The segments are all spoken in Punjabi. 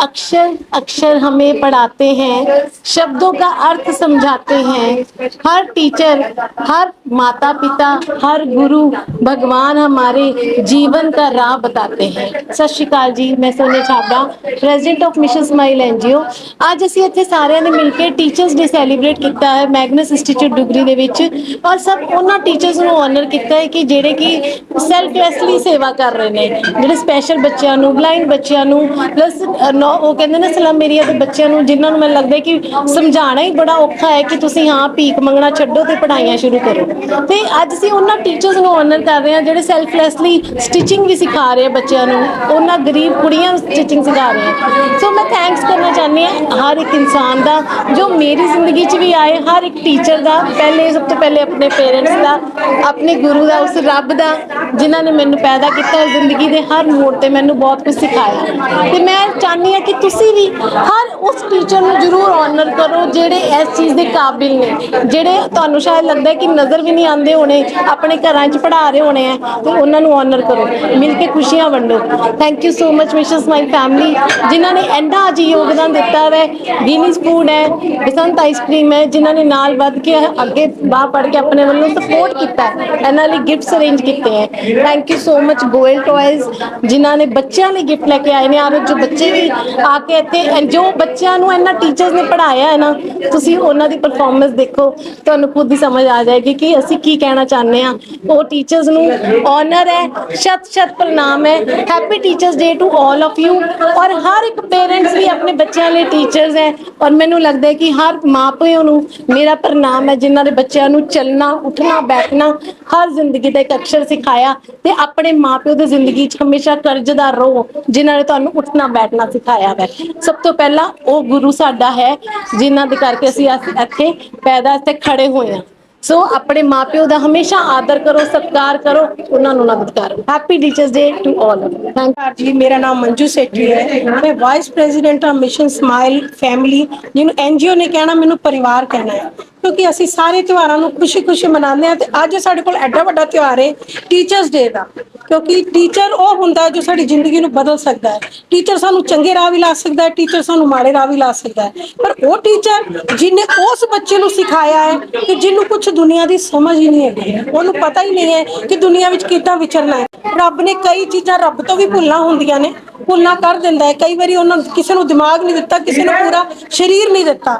अक्षर अक्षर हमें पढ़ाते हैं शब्दों का अर्थ समझाते हैं हर टीचर हर माता पिता हर गुरु भगवान हमारे जीवन का राह बताते हैं ਸਤਿ ਸ਼੍ਰੀ ਅਕਾਲ ਜੀ ਮੈਂ Sonia Chhabra president of mission smile NGO ਅੱਜ ਅਸੀਂ ਇੱਥੇ ਸਾਰਿਆਂ ਨੇ ਮਿਲ ਕੇ ਟੀਚਰਸ ਡੇ ਸੈਲੀਬ੍ਰੇਟ ਕੀਤਾ ਹੈ ਮੈਗਨਸ ਇੰਸਟੀਚਿਊਟ ਡੁਗਰੀ ਦੇ ਵਿੱਚ ਔਰ ਸਭ ਉਹਨਾਂ ਟੀਚਰਸ ਨੂੰ ਆਨਰ ਕੀਤਾ ਹੈ ਕਿ ਜਿਹੜੇ ਕਿ ਸੈਲਫਲੈਸਲੀ ਸੇਵਾ ਕਰ ਰਹੇ ਨੇ ਜਿਹੜੇ ਸਪੈਸ਼ਲ ਬੱਚਿਆਂ ਨੂੰ ਬਲਾਈਂਡ ਬੱਚਿਆਂ ਨੂੰ ਪਲੱਸ ਉਹ ਕਹਿੰਦੇ ਨੇ ਸਲਮ ਏਰੀਆ ਦੇ ਬੱਚਿਆਂ ਨੂੰ ਜਿਨ੍ਹਾਂ ਨੂੰ ਮੈਨੂੰ ਲੱਗਦਾ ਹੈ ਕਿ ਸਮਝਾਉਣਾ ਹੀ ਬੜਾ ਔਖਾ ਹੈ ਕਿ ਤੁਸੀਂ ਹਾਂ ਭੀਖ ਮੰਗਣਾ ਛੱਡੋ ਤੇ ਪੜ੍ਹਾਈਆਂ ਸ਼ੁਰੂ ਕਰੋ ਤੇ ਅੱਜ ਅਸੀਂ ਉਹਨਾਂ ਟੀਚਰਸ ਨੂੰ ਆਨਰ ਕਰ ਰਹੇ ਹਾਂ ਜਿਹੜੇ ਸੈਲਫਲੈਸਲੀ ਸਟਿਚਿੰਗ ਵੀ ਸਿਖਾ ਰਹੇ ਆ ਬੱਚਿਆਂ ਨੂੰ। ਉਹਨਾਂ ਗਰੀਬ ਕੁੜੀਆਂ ਨੂੰ ਸਟਿਚਿੰਗ ਸਿਖਾ ਰਹੇ ਆ। ਸੋ ਮੈਂ ਥੈਂਕਸ ਕਰਨਾ ਚਾਹੁੰਦੀ ਹਾਂ ਹਰ ਇੱਕ ਇਨਸਾਨ ਦਾ ਜੋ ਮੇਰੀ ਜ਼ਿੰਦਗੀ 'ਚ ਵੀ ਆਏ, ਹਰ ਇੱਕ ਟੀਚਰ ਦਾ, ਪਹਿਲੇ ਸਭ ਤੋਂ ਪਹਿਲੇ ਆਪਣੇ ਪੇਰੈਂਟਸ ਦਾ, ਆਪਣੇ ਗੁਰੂ ਦਾ, ਉਸ ਰੱਬ ਦਾ, ਜਿਨ੍ਹਾਂ ਨੇ ਮੈਨੂੰ ਪੈਦਾ ਕੀਤਾ ਜ਼ਿੰਦਗੀ ਦੇ ਹਰ ਮੋੜ ਤੇ ਮੈਨੂੰ ਬਹੁਤ ਕੁਝ ਸਿਖਾਇਆ। ਤੇ ਮੈਂ ਚਾਹੁੰਦੀ ਹਾਂ ਕਿ ਤੁਸੀਂ ਵੀ ਹਰ ਉਸ ਟੀਚਰ ਨੂੰ ਜ਼ਰੂਰ ਆਨਰ ਕਰੋ ਜਿਹੜੇ ਇਸ ਚੀਜ਼ ਦੇ ਕਾਬਿਲ ਨੇ, ਜਿਹੜੇ ਤੁਹਾਨੂੰ ਸ਼ਾਇਦ ਲੱਗਦਾ ਕਿ ਨਜ਼ਰ ਵੀ ਨਹੀਂ ਆਉਂਦੇ ਹੋਣੇ, ਆਪਣੇ ਘਰਾਂ 'ਚ ਪੜ੍ਹਾ ਰਹੇ ਹੋਣੇ ਆ, ਤੇ ਉਹਨਾਂ ਨੂੰ ਆਨਰ ਕਰੋ, ਮਿਲ ਕੇ ਖੁਸ਼ੀਆਂ ਵੰਡੋ। Thank you so much Mission my family ਜਿਨ੍ਹਾਂ ਨੇ ਐਡਾ ਅੱਜ ਯੋਗਦਾਨ ਦਿੱਤਾ ਹੈ ਗਿਨੀਜ਼ ਫੂਡ ਹੈ, ਬਸੰਤ ਆਈਸਕ੍ਰੀਮ ਹੈ, ਜਿਨ੍ਹਾਂ ਨੇ ਨਾਲ ਵੱਧ ਕੇ ਅੱਗੇ ਬਾਹ ਪੜ ਕੇ ਆਪਣੇ ਵੱਲੋਂ ਸਪੋਰਟ ਕੀਤਾ ਹੈ, ਇਹਨਾਂ ਲਈ ਗਿਫਟਸ ਅਰੇਂਜ ਕੀਤੇ ਹੈ। Thank you so much Goyal Toys ਜਿਨ੍ਹਾਂ ਨੇ ਬੱਚਿਆਂ ਲਈ ਗਿਫਟ ਲੈ ਕੇ ਆਏ ਨੇ ਔਰ ਜੋ ਬੱਚੇ ਵੀ ਆ ਕੇ ਇੱਥੇ ਜੋ ਬੱਚਿਆਂ ਨੂੰ ਇਹਨਾਂ ਟੀਚਰਸ ਨੇ ਪੜ੍ਹਾਇਆ ਹੈ ਨਾ, ਤੁਸੀਂ ਉਹਨਾਂ ਦੀ ਪਰਫਾਰਮੈਂਸ ਦੇਖੋ, ਤੁਹਾਨੂੰ ਖੁਦ ਹੀ ਸਮਝ ਆ ਜਾਏਗੀ ਕਿ ਅਸੀਂ ਕੀ ਕਹਿਣਾ ਚਾਹੁੰਦੇ ਆ ਉਹ ਟੀਚਰਸ ਨੂੰ ਓਨਰ ਹੈ, ਸ਼ਤ ਸ਼ਤ ਪ੍ਰਣਾਮ ਹੈ। Happy teachers day to all of you ਔਰ ਹਰ ਇੱਕ ਪੇਰੈਂਟਸ ਵੀ ਆਪਣੇ ਬੱਚਿਆਂ ਲਈ ਟੀਚਰਸ ਹੈ। ਔਰ ਮੈਨੂੰ ਲੱਗਦਾ ਹੈ ਕਿ ਹਰ ਮਾਪਿਆਂ ਨੂੰ ਮੇਰਾ ਪ੍ਰਣਾਮ ਹੈ, ਜਿਨ੍ਹਾਂ ਦੇ ਬੱਚਿਆਂ ਨੂੰ ਚੱਲਣਾ, ਉੱਠਣਾ, ਬੈਠਣਾ, ਹਰ ਜ਼ਿੰਦਗੀ ਦਾ ਇੱਕ ਅਕਸ਼ਰ ਸਿਖਾਇਆ। ਤੇ ਆਪਣੇ ਮਾਪਿਓ ਦੇ ਜ਼ਿੰਦਗੀ 'ਚ ਹਮੇਸ਼ਾ ਕਰਜ਼ਦਾਰ ਰਹੋ, ਜਿਨ੍ਹਾਂ ਨੇ ਤੁਹਾਨੂੰ ਉੱਠਣਾ, ਬੈਠਣਾ ਸਿਖਾਇਆ ਹੈ। ਸਭ ਤੋਂ ਪਹਿਲਾਂ ਉਹ ਗੁਰੂ ਸਾਡਾ ਹੈ, ਜਿਨ੍ਹਾਂ ਦੇ ਕਰਕੇ ਅਸੀਂ, ਇੱਥੇ ਪੈਦਾ, ਇੱਥੇ ਖੜੇ ਹੋਏ ਹਾਂ। ਸੋ ਆਪਣੇ ਮਾਪਿਓ ਦਾ ਹਮੇਸ਼ਾ ਆਦਰ ਕਰੋ, ਸਤਿਕਾਰ ਕਰੋ, ਉਹਨਾਂ ਨੂੰ ਨਾ ਵਿਤਕਾਰੋ happy teachers day to all thank ਜੀ, ਮੇਰਾ ਨਾਮ ਮੰਜੂ ਸੇਠੀ ਹੈ। ਮੈਂ ਵਾਈਸ ਪ੍ਰੈਜ਼ੀਡੈਂਟ ਆ ਮਿਸ਼ਨ ਸਮਾਈਲ ਫੈਮਿਲੀ ਜਿਹਨੂੰ ਐਨਜੀਓ ਨੇ ਕਹਿਣਾ, ਮੈਨੂੰ ਪਰਿਵਾਰ ਕਹਿਣਾ ਹੈ। ਕਿਉਂਕਿ ਅਸੀਂ ਸਾਰੇ ਤਿਉਹਾਰਾਂ ਨੂੰ ਖੁਸ਼ੀ-ਖੁਸ਼ੀ ਮਨਾਉਂਦੇ ਹਾਂ ਤੇ ਅੱਜ ਸਾਡੇ ਕੋਲ ਐਡਾ ਵੱਡਾ ਤਿਉਹਾਰ ਹੈ ਟੀਚਰਸ ਡੇ ਦਾ। ਕਿਉਂਕਿ ਟੀਚਰ ਉਹ ਹੁੰਦਾ ਜੋ ਸਾਡੀ ਜ਼ਿੰਦਗੀ ਨੂੰ ਬਦਲ ਸਕਦਾ ਹੈ। ਟੀਚਰ ਸਾਨੂੰ ਚੰਗੇ ਰਾਹ ਵੀ ਲਾ ਸਕਦਾ ਹੈ ਟੀਚਰ ਸਾਨੂੰ ਮਾੜੇ ਰਾਹ ਵੀ ਲਾ ਸਕਦਾ ਹੈ। ਪਰ ਉਹ ਟੀਚਰ ਜਿਹਨੇ ਉਸ ਬੱਚੇ ਨੂੰ ਸਿਖਾਇਆ ਹੈ ਕਿ ਜਿਹਨੂੰ ਕੁਝ ਦੁਨੀਆ ਦੀ ਸਮਝ ਹੀ ਨਹੀਂ ਹੈਗੀ। ਉਹਨੂੰ ਪਤਾ ਹੀ ਨਹੀਂ ਹੈ ਕਿ ਦੁਨੀਆ ਵਿੱਚ ਕਿੱਦਾਂ ਵਿਚਰਨਾ ਹੈ। ਰੱਬ ਨੇ ਕਈ ਚੀਜ਼ਾਂ ਰੱਬ ਤੋਂ ਵੀ ਭੁੱਲਾਂ ਹੁੰਦੀਆਂ ਨੇ, ਭੁੱਲਾਂ ਕਰ ਦਿੰਦਾ ਹੈ। ਕਈ ਵਾਰੀ ਉਹਨਾਂ ਕਿਸੇ ਨੂੰ ਦਿਮਾਗ ਨਹੀਂ ਦਿੱਤਾ, ਕਿਸੇ ਨੂੰ ਪੂਰਾ ਸਰੀਰ ਨਹੀਂ ਦਿੱਤਾ।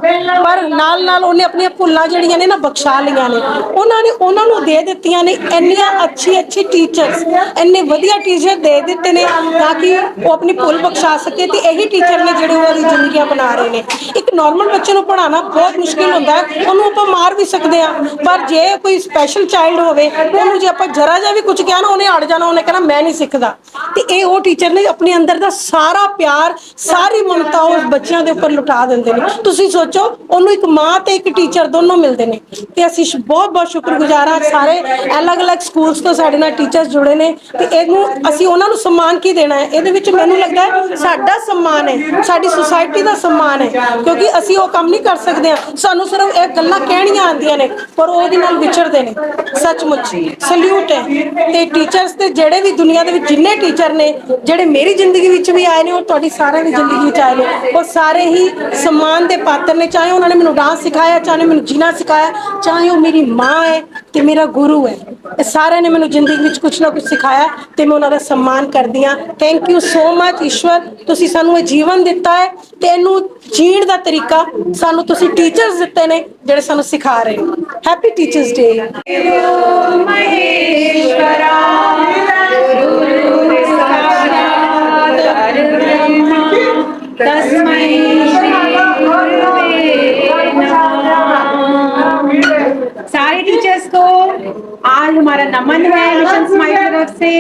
ਪਰ ਨਾਲ ਨਾਲ ਉਹਨੇ ਆਪਣੀਆਂ ਭੁੱਲਾਂ ਜਿਹੜੀਆਂ ਨੇ ਨਾ ਬਖਸ਼ਾ ਲਈਆਂ ਨੇ। ਉਹਨਾਂ ਨੇ ਉਹਨਾਂ ਨੂੰ ਦੇ ਦਿੱਤੀਆਂ ਨੇ ਇੰਨੀਆਂ ਅੱਛੀ ਅੱਛੀ ਟੀਚਰਸ ਇੰਨੇ ਵਧੀਆ ਟੀਚਰ ਦੇ ਦਿੱਤੇ ਨੇ ਤਾਂ ਕਿ ਉਹ ਆਪਣੀ ਭੁੱਲ ਬਖਸ਼ਾ ਸਕੇ ਤੇ ਇਹੀ ਟੀਚਰ ਨੇ ਜਿਹੜੇ ਉਹਨਾਂ ਦੀ ਜ਼ਿੰਦਗੀਆਂ ਬਣਾ ਰਹੇ ਨੇ। ਇੱਕ ਨਾਰਮਲ ਬੱਚੇ ਨੂੰ ਪੜ੍ਹਾਉਣਾ ਬਹੁਤ ਮੁਸ਼ਕਿਲ ਹੁੰਦਾ ਹੈ, ਉਹਨੂੰ ਆਪਾਂ ਮਾਰ ਵੀ ਸਕਦੇ ਆ ਪਰ ਜੇ ਕੋਈ ਸਪੈਸ਼ਲ ਚਾਈਲਡ ਹੋਵੇ, ਉਹਨੂੰ ਜੇ ਆਪਾਂ ਜਰਾ ਜਿਹਾ ਵੀ ਕੁਝ ਕਿਹਾ ਨਾ, ਉਹਨੇ ਅੜ ਜਾਣਾ, ਉਹਨੇ ਕਹਿਣਾ, ਮੈਂ ਨਹੀਂ ਸਿੱਖਦਾ। ਤੇ ਇਹ ਉਹ ਟੀਚਰ ਨੇ ਆਪਣੇ ਅੰਦਰ ਦਾ ਸਾਰਾ ਪਿਆਰ, ਸਾਰੀ ਮਮਤਾ ਉਸ ਬੱਚਿਆਂ ਦੇ ਉੱਪਰ ਲੁਟਾ ਦਿੰਦੇ ਨੇ। ਤੁਸੀਂ ਸੋਚੋ, ਉਹਨੂੰ ਇੱਕ ਮਾਂ ਤੇ ਇੱਕ ਟੀਚਰ ਦੋ ਦੋਨੋਂ ਮਿਲਦੇ ਨੇ। ਤੇ ਅਸੀਂ ਸ਼- ਬਹੁਤ ਬਹੁਤ ਸ਼ੁਕਰਗੁਜ਼ਾਰ ਹਾਂ, ਸਾਰੇ ਅਲੱਗ-ਅਲੱਗ ਸਕੂਲਸ ਤੋਂ ਸਾਡੇ ਨਾਲ ਟੀਚਰਸ ਜੁੜੇ ਨੇ। ਤੇ ਇਹਨੂੰ ਅਸੀਂ ਉਹਨਾਂ ਨੂੰ ਸਨਮਾਨ ਕੀ ਦੇਣਾ ਹੈ? ਇਹਦੇ ਵਿੱਚ ਮੈਨੂੰ ਲੱਗਦਾ ਹੈ ਸਾਡਾ ਸਨਮਾਨ ਹੈ, ਸਾਡੀ ਸੁਸਾਇਟੀ ਦਾ ਸਨਮਾਨ ਹੈ। ਕਿਉਂਕਿ ਅਸੀਂ ਉਹ ਕੰਮ ਨਹੀਂ ਕਰ ਸਕਦੇ ਹਾਂ। ਸਾਨੂੰ ਸਿਰਫ ਇਹ ਗੱਲਾਂ ਕਹਿਣੀਆਂ ਆਉਂਦੀਆਂ ਨੇ, ਪਰ ਉਹ ਉਹਦੇ ਨਾਲ ਵਿਚਰਦੇ ਨੇ। ਸੱਚਮੁੱਚ। ਸਲੂਟ ਹੈ। ਤੇ ਟੀਚਰਸ ਤੇ ਜਿਹੜੇ ਵੀ ਦੁਨੀਆ ਦੇ ਵਿੱਚ ਜਿੰਨੇ ਟੀਚਰ ਨੇ, ਜਿਹੜੇ ਮੇਰੀ ਜ਼ਿੰਦਗੀ ਵਿੱਚ ਵੀ ਆਏ ਨੇ ਔਰ ਤੁਹਾਡੀ ਸਾਰਿਆਂ ਦੀ ਜ਼ਿੰਦਗੀ ਵਿੱਚ ਆਏ ਨੇ। ਉਹ ਸਾਰੇ ਹੀ ਸਨਮਾਨ ਦੇ ਪਾਤਰ ਨੇ। ਚਾਹੇ ਉਹਨਾਂ ਨੇ ਮੈਨੂੰ ਡਾਂਸ ਸਿਖਾਇਆ, ਚਾਹੇ ਮੈਨੂੰ ਜੀਣਾ ਸਿਖਾਇਆ, ਚਾਹੇ ਉਹ ਮੇਰੀ ਮਾਂ ਹੈ ਤੇ ਮੇਰਾ ਗੁਰੂ ਹੈ। ਇਹ ਸਾਰਿਆਂ ਨੇ ਮੈਨੂੰ ਜ਼ਿੰਦਗੀ ਵਿੱਚ ਕੁਝ ਨਾ ਕੁਝ ਸਿਖਾਇਆ ਤੇ ਮੈਂ ਉਹਨਾਂ ਦਾ ਸਨਮਾਨ ਕਰਦੀ ਹਾਂ। Thank you so much Ishwar. ਤੁਸੀਂ ਸਾਨੂੰ ਇਹ ਜੀਵਨ ਦਿੱਤਾ ਹੈ ਤੇ ਇਹਨੂੰ ਜੀਣ ਦਾ ਤਰੀਕਾ ਸਾਨੂੰ ਤੁਸੀਂ ਟੀਚਰਸ ਦਿੱਤੇ ਨੇ, ਜਿਹੜੇ ਸਾਨੂੰ ਸਿਖਾ ਰਹੇ ਹੋ ਹੈਪੀ ਟੀਚਰਸ ਡੇ सारे टीचर्स को, आज हमारा नमन है मिशन स्माइल की तरफ़ से।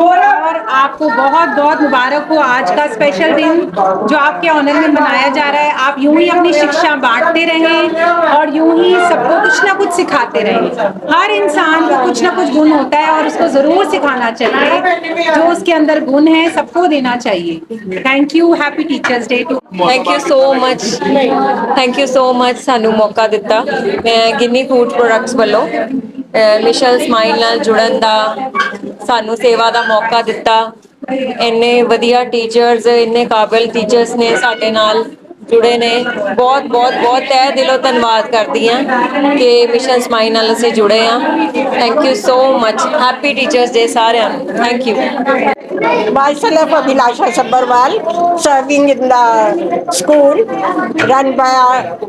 और आपको बहुत बहुत मुबारक हो आज का स्पेशल दिन, जो आपके ऑनर में मनाया जा रहा है। आप यूँ ही अपनी शिक्षा बांटते रहें सबको कुछ ना कुछ सिखाते रहें हर इंसान को कुछ ना कुछ गुण होता है और उसको जरूर सिखाना चाहिए जो उसके अंदर गुण है सबको देना चाहिए thank you happy teachers day too thank you so much thank you so much ਸਾਨੂੰ ਮੌਕਾ ਦਿੱਤਾ ਮੈਂ ਗਿੰਨੀ ਫੂਡ ਪ੍ਰੋਡਕਟਸ ਵੱਲੋਂ ਮਿਸ਼ਨ ਸਮਾਈਲ ਨਾਲ ਜੁੜਨ ਦਾ ਸਾਨੂੰ ਸੇਵਾ ਦਾ ਮੌਕਾ ਦਿੱਤਾ ਇੰਨੇ ਵਧੀਆ ਟੀਚਰਸ ਇੰਨੇ ਕਾਬਿਲ ਟੀਚਰਸ ਨੇ ਸਾਡੇ ਨਾਲ ਜੁੜੇ ਨੇ ਬਹੁਤ ਬਹੁਤ ਬਹੁਤ ਤਹਿ ਦਿਲੋਂ ਧੰਨਵਾਦ ਕਰਦੀ ਆ ਕਿ ਮਿਸ਼ਨ ਸਮਾਈਲ ਨਾਲ ਅਸੀਂ ਜੁੜੇ ਆ thank you so much happy teachers day ਸਾਰਿਆਂ ਨੂੰ thank you Myself, Abhilasha Sabharwal, serving in the school run by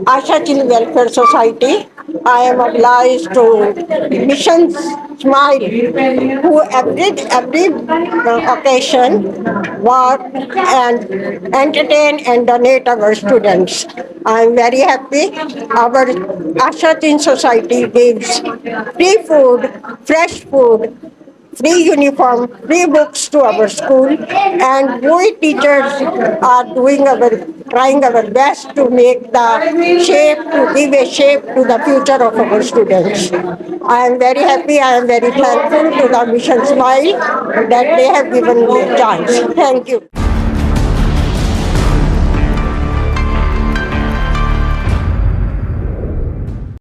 Asha Chin Welfare Society. I am obliged to Mission Smile, who every every uh, occasion work and entertain and donate our students. I am very happy. Our Asha Chin Society gives free food, fresh food, free uniform, free books to our school, and we teachers are doing our, trying our best to make the shape, to give a shape to the future of our students. I am very happy, I am very thankful to the Mission Smile that they have given me a chance. Thank you.